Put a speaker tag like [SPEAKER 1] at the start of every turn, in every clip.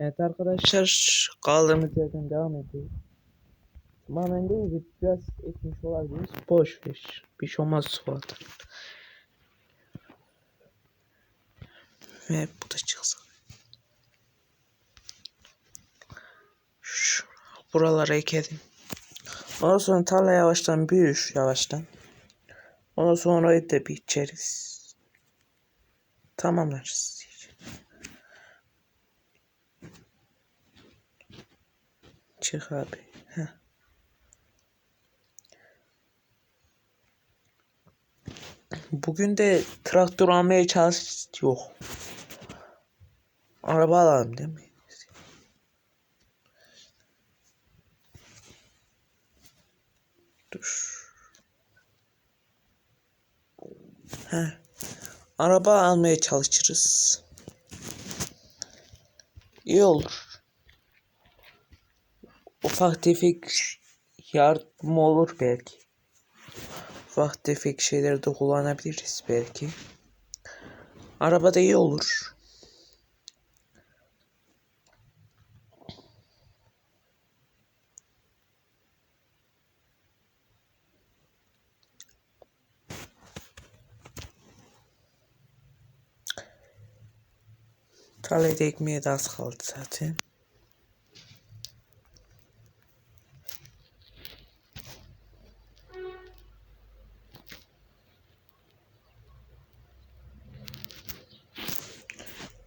[SPEAKER 1] Evet arkadaşlar kaldığımız yerden devam ediyoruz. Tamamen değil de biraz etmiş olabiliriz. Boş ver. Bir şey olmaz sualdır. Ve bu da çıksın. Şu, buralara ekelim. Ondan sonra tarla yavaştan büyür yavaştan. Ondan sonra da biçeriz. Tamamlarız. Çık abi. Heh. Bugün de traktör almaya çalış yok. Araba alalım değil mi? Dur. Araba almaya çalışırız. İyi olur. Ufak tefek yardım olur belki. Ufak tefek şeyleri de kullanabiliriz belki. Araba da iyi olur. Tarlayı ekmeğe de az kaldı zaten.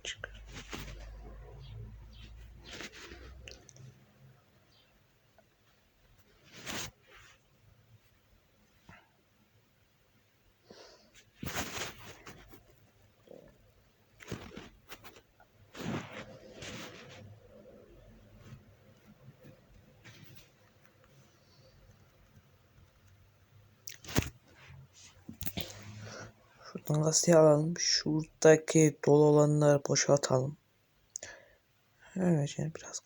[SPEAKER 1] Şuradan lastiği alalım. Şuradaki dolu olanları boşaltalım. Yani biraz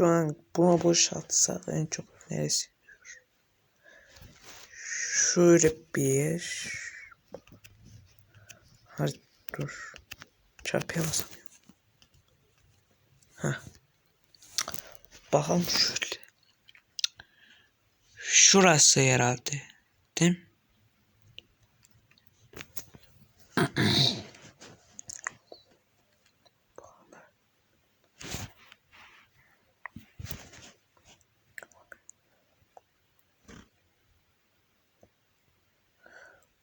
[SPEAKER 1] Şu an bunu boşaltsak en çok neresi? Şöyle bir. Hadi dur. Çarpıya basamıyorum. Bakalım şöyle. Şurası herhalde. Değil mi?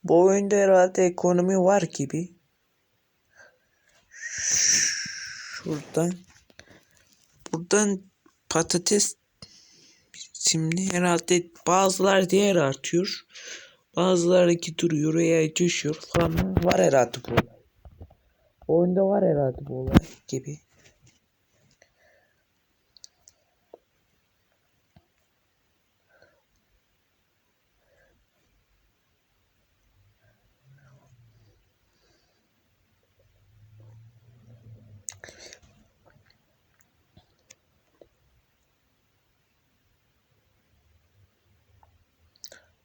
[SPEAKER 1] Bu oyunda herhalde ekonomi var gibi. Şuradan. Buradan patates şimdi herhalde bazılar diğer artıyor. Bazıları iki duruyor ya düşüyor falan var herhalde bu olay. Oyunda var herhalde bu olay gibi.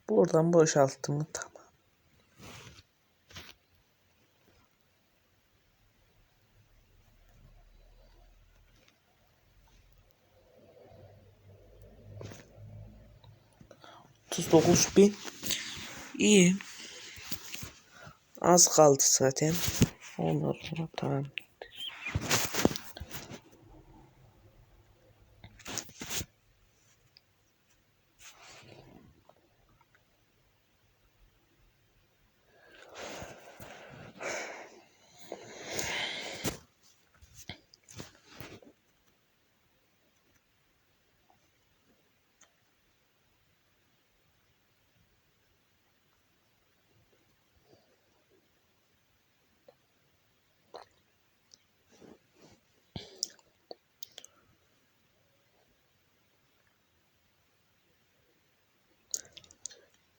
[SPEAKER 1] Buradan boşalttım tamam. Dokuz bin. İyi. Az kaldı zaten. Ondan sonra tamam.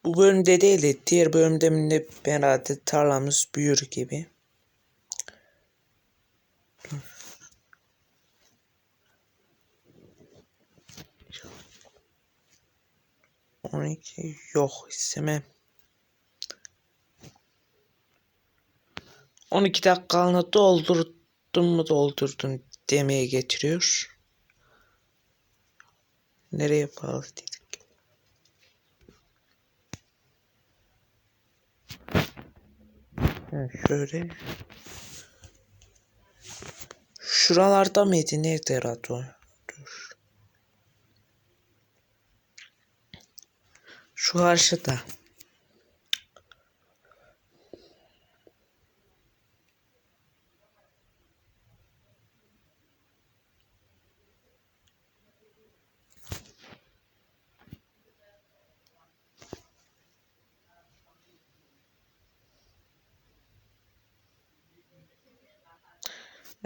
[SPEAKER 1] Bu bölümde değil de diğer bölümde herhalde tarlamız büyür gibi. On iki yok istemem. 12 dakikalığına doldurdun mu doldurdun demeye getiriyor. Nereye bağlı dedik. Ha, şöyle. Şuralarda mıydı? Nerede radyo? Dur. Şu karşıda.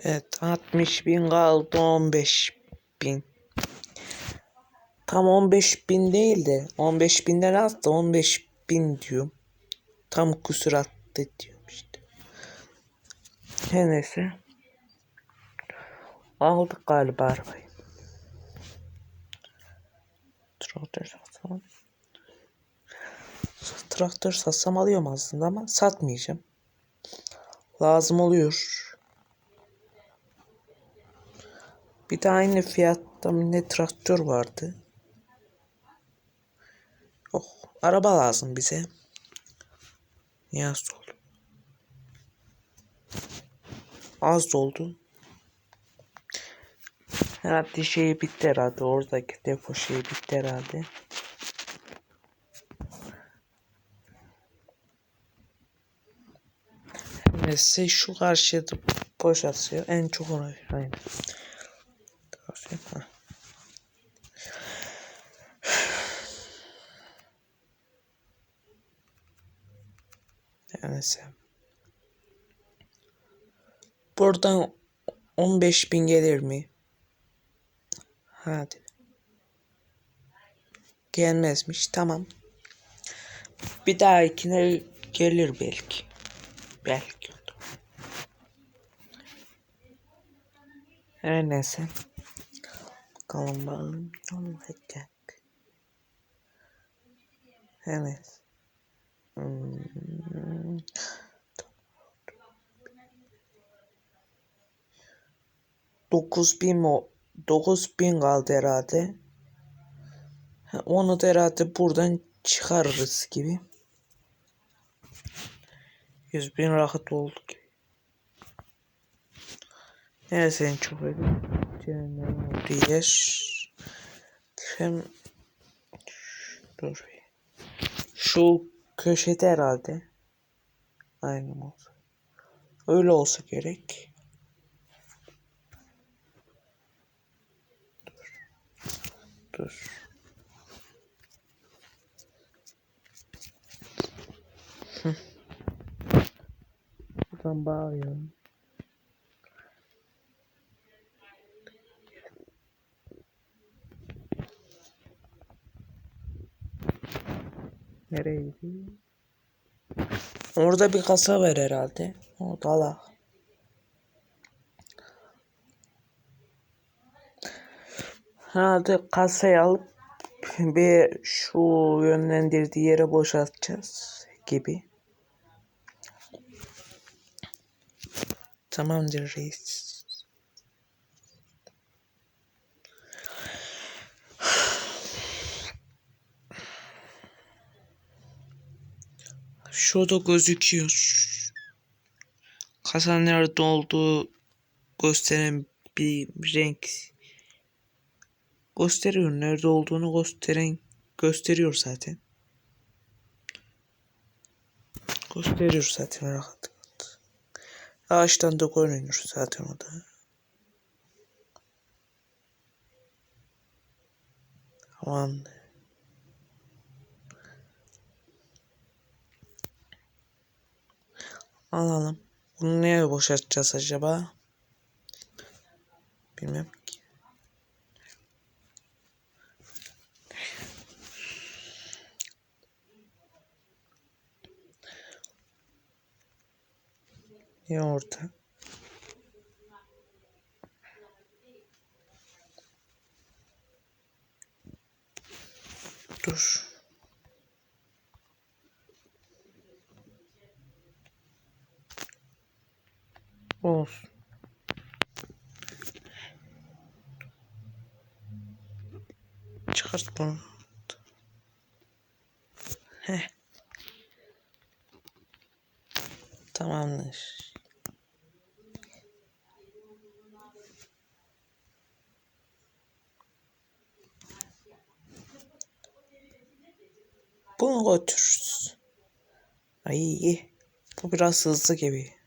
[SPEAKER 1] Evet 60 bin kaldı 15 bin. Tam 15 bin değil de 15 binden az da 15 bin diyorum. Tam kusuratlı diyorum işte. Her neyse. Aldık galiba arabayı. Traktör satsam. Traktör satsam alıyorum aslında ama satmayacağım. Lazım oluyor. Bir de aynı fiyatta ne traktör vardı. Oh, araba lazım bize. Niye az oldu? Az oldu. Herhalde şey bitti herhalde. Oradaki depo şey bitti herhalde. Neyse şu karşıda boş atıyor. En çok ona aynen. Neyse. Buradan 15 bin gelir mi? Hadi. Gelmezmiş. Tamam. Bir dahakine gelir belki. Belki. Her neyse. Bakalım bakalım ne olacak. Evet. Hmm. Dokuz bin? Dokuz bin kaldı herhalde. Ha, Onu da herhalde buradan çıkarırız gibi. Yüz bin rahat oldu gibi. Neyse en çok öyle. Cehennem olduğu. Hem dur. Şu köşede herhalde. Aynen olsa. Öyle olsa gerek. Dur. Dur. Buradan bağlıyorum. Nereye gidiyor? Orada bir kasa var herhalde. O dalak. Herhalde kasayı alıp bir şu yönlendirdiği yere boşaltacağız gibi. Tamamdır reis. Şurada gözüküyor. Kasanın nerede olduğu gösteren bir renk gösteriyor. Nerede olduğunu gösteren gösteriyor zaten. Gösteriyor zaten rahat. Ağaçtan da görünüyor zaten o da. Aman. Alalım. Bunu neye boşaltacağız acaba? Bilmem ki. Ya ortak? Olsun. Çıkart bunu. Heh. Tamamdır. Bunu götürürüz. Ay, bu biraz hızlı gibi.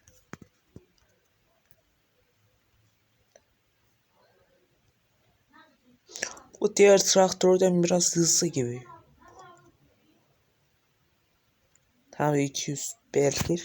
[SPEAKER 1] Bu diğer traktörden biraz hızlı gibi. Tabii 200 belki.